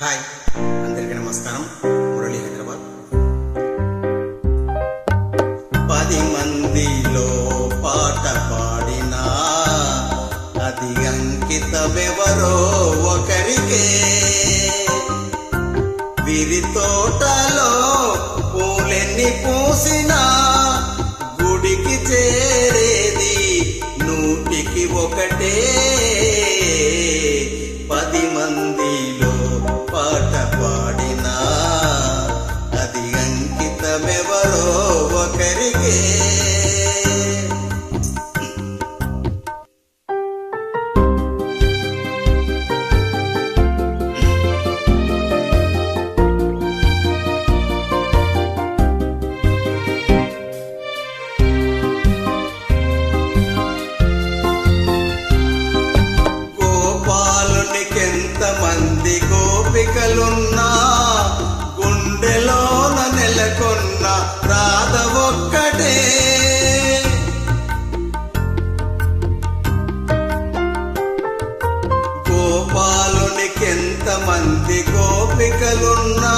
Hi. అందరికీ నమస్కారం. మురళి హైదరాబాద్. పది మందిలో పాట పాడినా అది అంకితమెవరో ఒకరికే. విరి తోటలో పూలెన్ని పూసినా గుడికి చేరేది నూటికి ఒకటే. ఒకరికే గోపాలునికెంత మంది గోపికలున్నా మంది గోపికలున్నా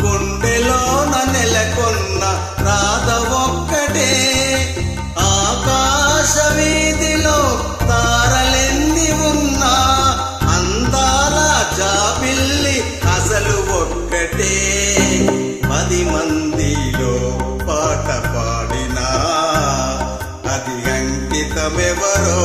గుండెలోన నెలకొన్న రాధ ఒక్కటే ఆకాశ వీధిలో తారలెన్ని ఉన్నా అందాల జాబిల్లి అసలు ఒక్కటే. పది మందిలో పాట పాడినా అది అంకితమెవరో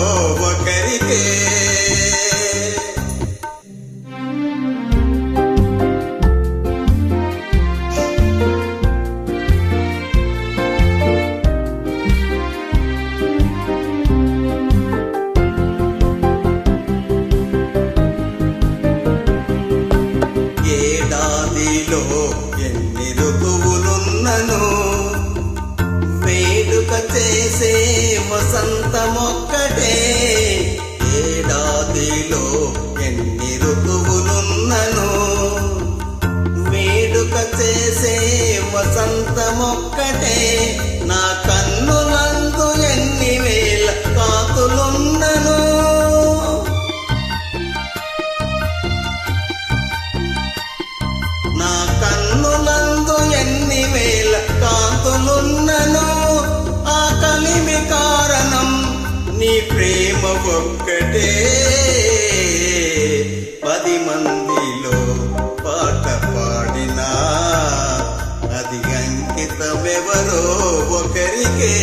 చేసే వసంతమొక్కటే. నీ ప్రేమ ఒక్కటే. పది మందిలో పాట పాడినా అది అంకితమెవరో ఒకరికే.